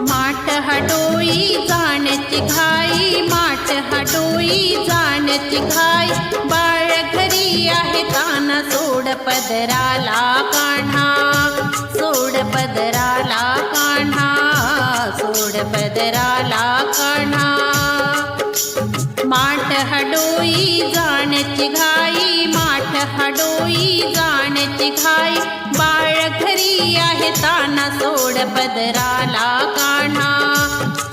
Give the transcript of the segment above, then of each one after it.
माठ हडोई जाण्याची घाई माठ हडोई जाण्याची घाई. बाळ घरी आहे ताना सोड पदराला कान्हा. सोड पदराला कान्हा सोड पदराला कान्हा. माठ हडोई जाण्याची घाई माठ हडोई जाण्याची घाई. बाळ घरी आहे ताना सोड पदराला कान्हा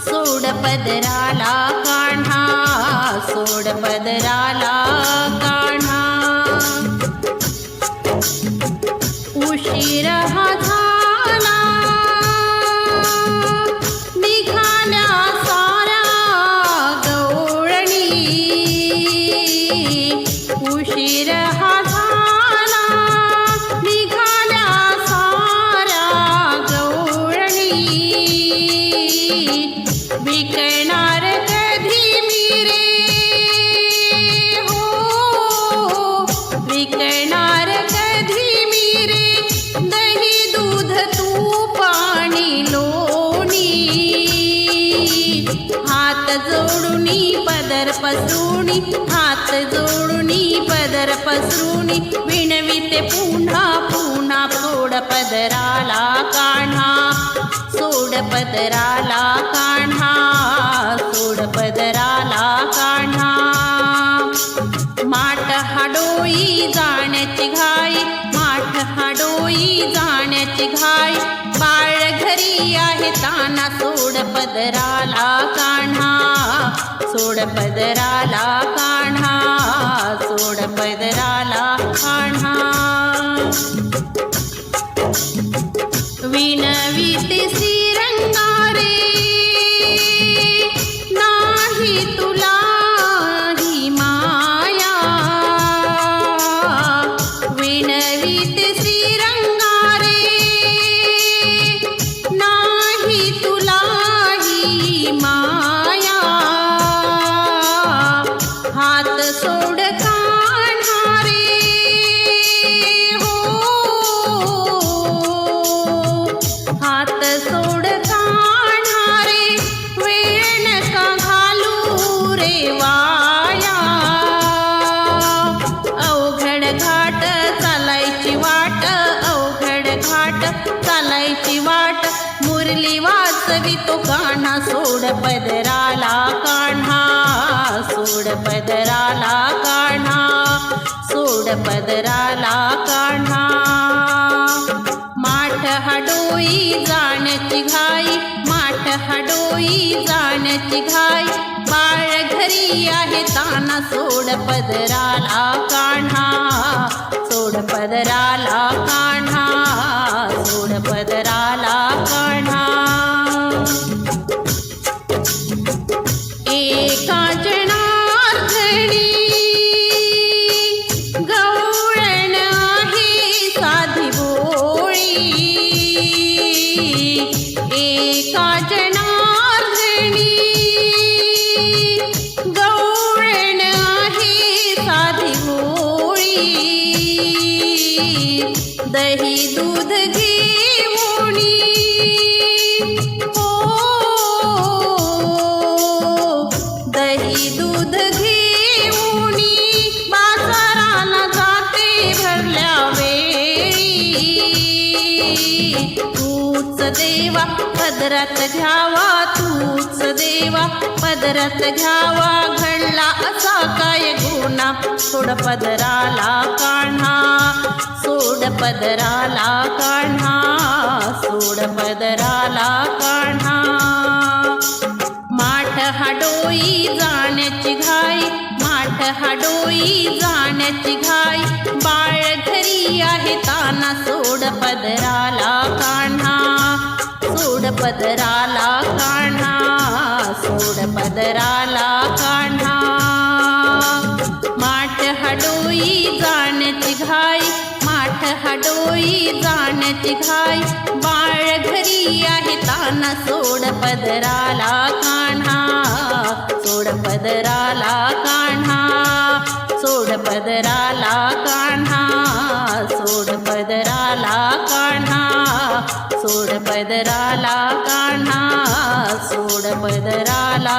सोड पदराला कान्हा सोड पदराला कान्हा हात जोडुनी पदर पसरुणी हात जोडुनी पदर पसरुणी विणविते पुन्हा पुन्हा सोड पदराला कान्हा. सोड पदराला कान्हा सोड पदराला कान्हा. माट हाडोई जा ताना सोड पदराला कान्हा सोड पदराला कान्हा सोड पदराला कान्हा. विनवी वाया. अवघड घाट चालायची वाट अवघड घाट चालायची वाट. मुरली वाचवी तो कान्हा सोड पदराला कान्हा. सोड पदराला कान्हा. सोड पदराला कान्हा. माठ हडोई जाण्याची घाई माठ हडोई जाण्याची घाई. आहे ताना सोड पदराला कान्हा सोड पदराला कान्हा देवा पदरात घ्यावा तूच देवा पदरात घ्यावा घडला असा काय गुन्हा सोड पदराला कान्हा सोड पदराला कान्हा सोड पदराला कान्हा हाडोई जाण्याची घाई. बाळ घरी आहे ताना सोड पदराला कान्हा. सोड पदराला कान्हा सोड पदराला कान्हा. माठ हाडोई जाण्याची घाई माठ हाडोई जाण्याची घाई. बाळ घरी आहे ताना सोड पदराला कान्हा. सोड पदराला कान्हा. पदराला कान्हा सोड पदराला कान्हा सोड पदराला कान्हा सोड पदराला